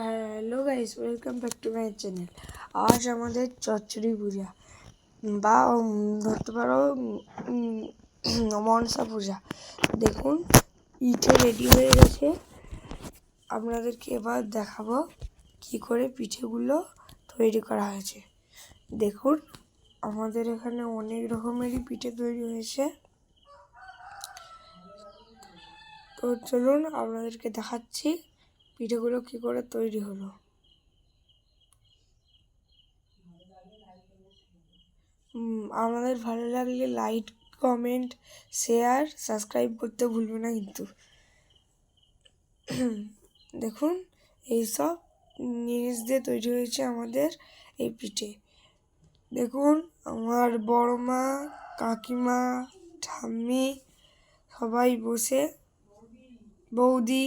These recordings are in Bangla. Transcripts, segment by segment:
Hello guys welcome back to my channel আজ আমাদের চচ্চড়ি পূজা বা ধরতে পারো মনসা পূজা। দেখুন, পিঠে রেডি হয়ে গেছে। আপনাদেরকে এবার দেখাবো কি করে পিঠেগুলো তৈরি করা হয়েছে। দেখুন, আমাদের এখানে অনেক রকমেরই পিঠে তৈরি হয়েছে। তো চলুন, আপনাদেরকে দেখাচ্ছি। পিঠেগুলো কি করে তৈরি হলো? আমাদের ভালো লাগলে লাইক কমেন্ট শেয়ার সাবস্ক্রাইব করতে ভুলবে না কিন্তু। দেখুন এইসব জিনিস দিয়ে তৈরি হয়েছে আমাদের এই পিঠে। দেখুন, আমার বড় মা, কাকিমা, ঠাম্মি সবাই বসে, বৌদি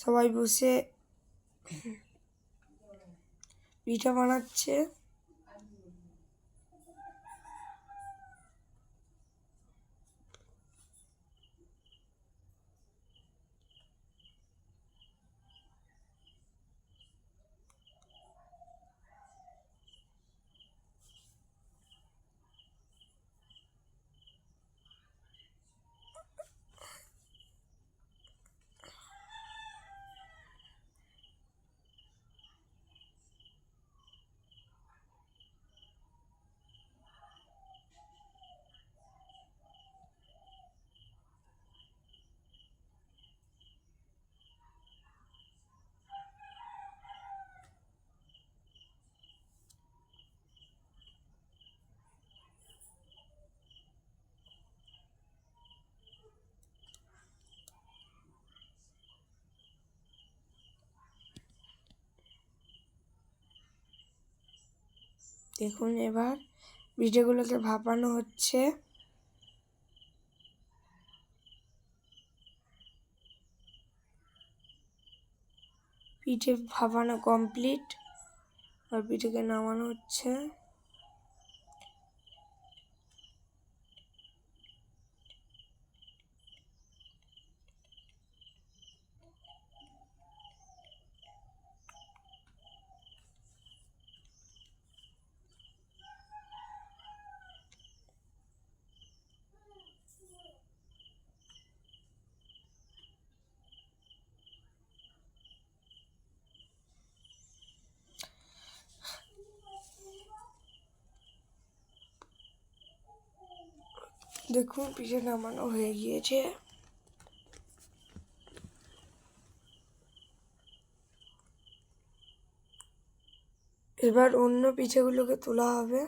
সবাই বসে পিঠা বানাচ্ছে। দেখুন এবার পিঠেগুলোকে ভাপানো হচ্ছে। পিঠে ভাপানো কমপ্লিট আর পিঠেকে নামানো হচ্ছে। দেখুন পিঠে নামানো হয়ে গিয়েছে। এবার অন্য পিঠেগুলোকে তোলা হবে।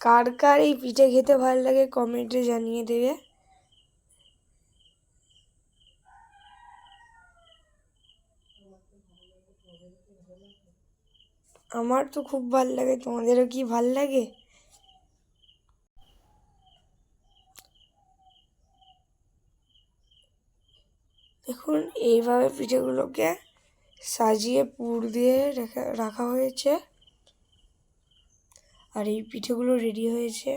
কার কার এই পিঠে খেতে ভালো লাগে কমেন্টে জানিয়ে দেবে। আমার তো খুব ভালো লাগে, তোমাদেরও কি ভালো লাগে? দেখুন এইভাবে পিঠেগুলোকে সাজিয়ে পুর দিয়ে রেখে রাখা হয়েছে। আর এই পিঠেগুলো রেডি হয়েছে।